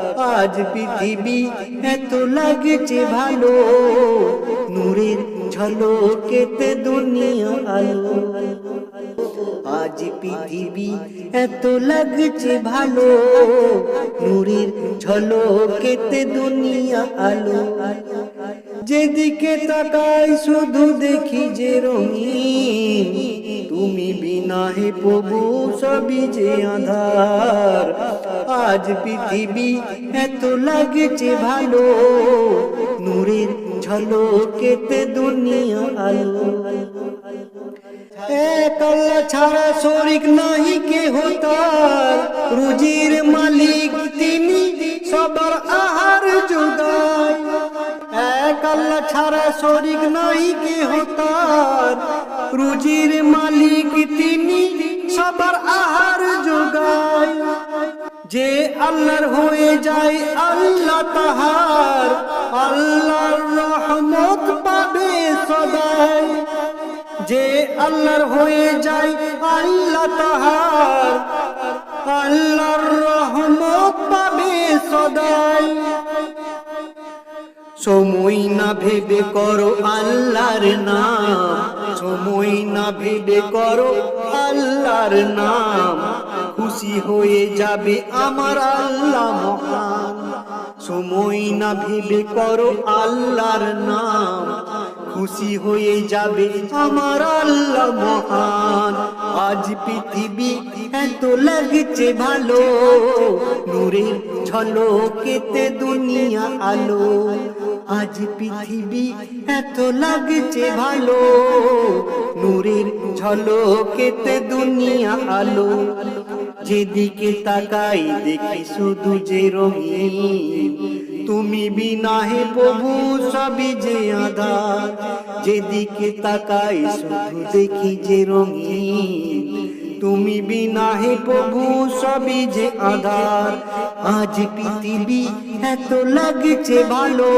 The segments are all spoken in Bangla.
আজ পৃথিবী এত লাগছে ভালো। নূরের ঝলকেতে দুনিয়া আলো। আজ পৃথিবী এত লাগছে ভালো। নূরের ঝলকেতে দুনিয়া আলো। যেদিকে তাকাই শুধু দেখি যে রঙিন। তুমি বিনা হে প্রভু, সবই যে আধার। আজ পৃথিবী এত লাগছে ভালো। নূরের ঝলকেতে দুনিয়া আলো। এক আল্লাহ ছাড়া শরিক নাহি কে হতার রুজির মালিক তিনি সবার আহার যোগায়। এক আল্লাহ ছাড়া শরিক নাহি কে হতার রুজির মালিক তিনি সবার আহার যোগায়। যে আল্লাহর হয়ে যায় আল্লাহ তাহার, আল্লাহর রহমত পাবে সদাই। যে আল্লাহর হয়ে যায় আল্লাহ তাহার, আল্লাহর রহমত পাবে সদাই। সময় না ভেবে করো আল্লাহর নাম, সময় না ভেবে করো আল্লাহর নাম। খুশি হয়ে যাবে আমার আল্লাহ মহান। সময় না ভেবে করো আল্লাহর নাম। খুশি হয়ে যাবে আমার আল্লাহ মহান। আজ পৃথিবী এত লাগছে ভালো। নূরের ঝলকেতে দুনিয়া আলো। আজ পৃথিবী এত লাগছে ভালো। নূরের ঝলকেতে দুনিয়া আলো। যেদিকে তাকাই দেখি শুধু যে রঙিন। তুমি বিনা হে প্রভু, সবই যে আধার যেদিকে তাকাই শুধু দেখি যে রঙিন। তুমি বিনা হে প্রভু, সবই যে আধার আজ পৃথিবী এত লাগছে ভালো,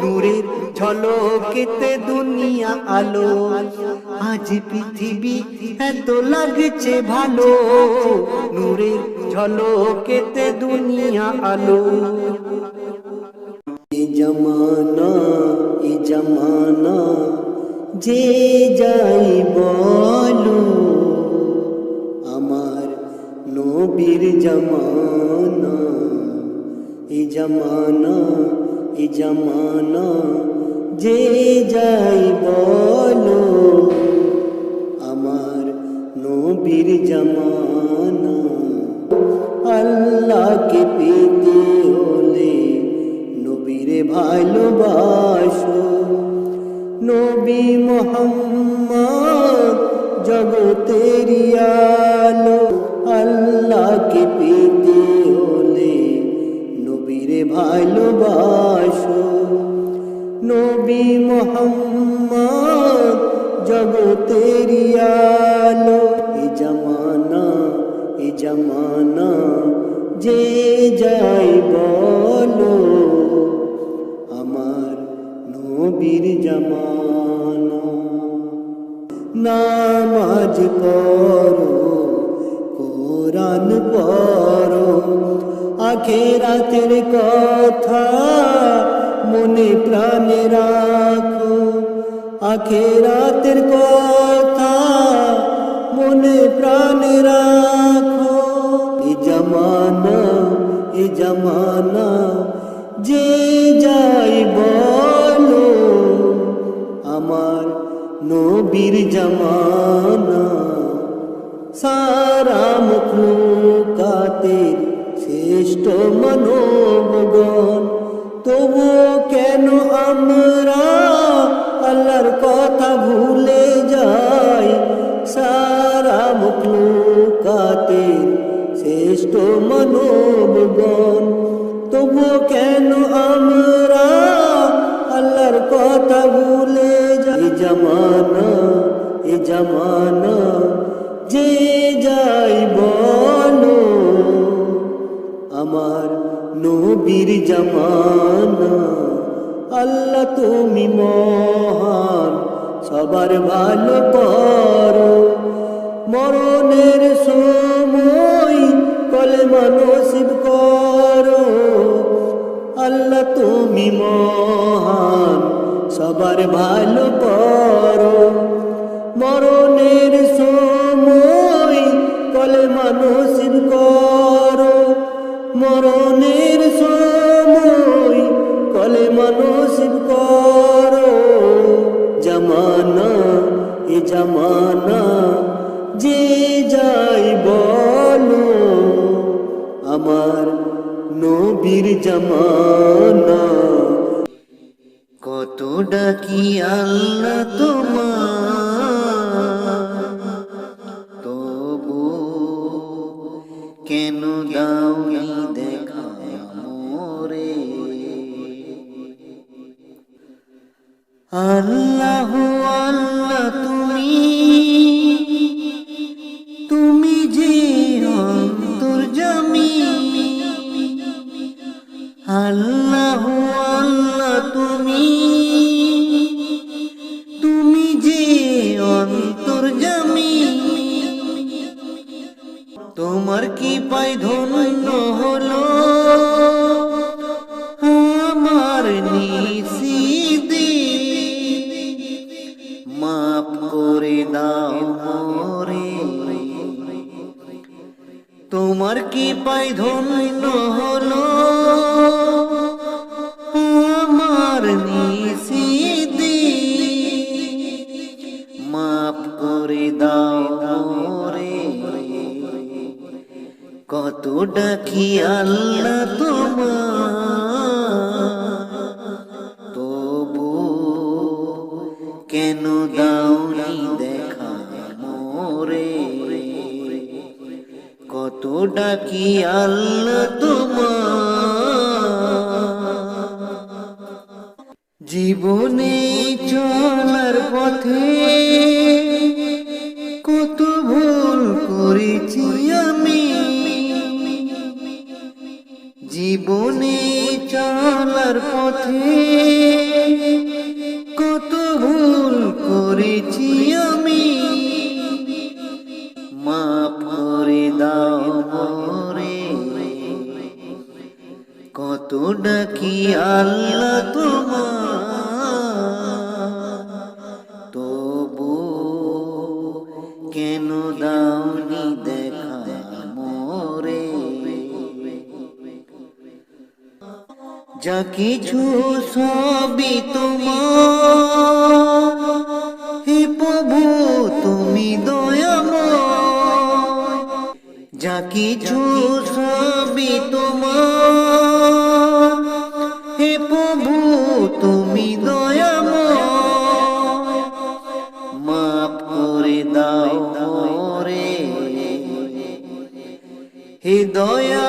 নূরের ঝলকেতে দুনিয়া আলো। আজ পৃথিবী এত লাগছে ভালো। নূরের ঝলকেতে দুনিয়া আলো। এ জমানা এ জমানা, যে যাই বলো। আমার নবীর জমানা, এ জমানা এ জমানা। যে যাই বলো, আমার নবীর জমানা। আল্লাহকে পেতে হলে নবীরে ভালোবাসো। নবী মোহাম্মদ জগতের আলো, আল্লাহকে পেতে হলে নবীরে ভালোবাসো। নবী মোহাম্মদ, জগতের আলো। এ জামানা এ জামানা, যে যাই বলো, আমার নবীর জামানা। নামাজ পড়ো, কোরআন পড়ো, আখেরাতের কথা মনে প্রাণে রাখো। আখেরাতের কথা মনে প্রাণে রাখো। এ জামানা এ জামানা, যে যাই বলো, আমার নবীর জামানা। সারা মুখলুকাতের শ্রেষ্ঠ মনোবগণ তুমি মহান, সবার ভালো করো। মরণের সময় কলে মানসিব করো। আল্লাহ তুমি মহান, সবার ভালো করো। মরণের সময় যে যাই বলো আমার নবীর জামানা। কত ডাকি আল্লাহ তোমার তবু কেন দাওনি আল্লাহ নিষিদি মাফ করে দাও মোরে কত ডাকি আল্লাহ তোমার তবু কেন দাওনি দেখা মোরে কত ডাকি আল্লাহ তোমার পথে কত ভুল করেছি আমি। জীবনে চলার পথে কত ভুল করেছি আমি। মাফ করে দাও মোরে। কত ডাকি আল্লাহ যা কিছু সবই তোমার। হে প্রভু, তুমি দয়াময়। যা কিছু সবই তোমার। হে প্রভু, তুমি দয়াময়। মাফ করে দাও মোরে। হে দয়ালু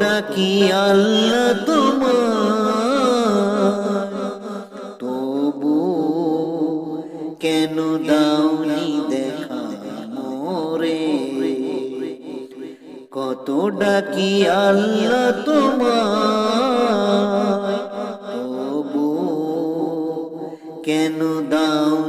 ডাকি আল্লাহ তোমার। তবু কেন দাওনি দেখা মোরে? কত ডাকি আল্লাহ তোমার। তবু কেন দেখা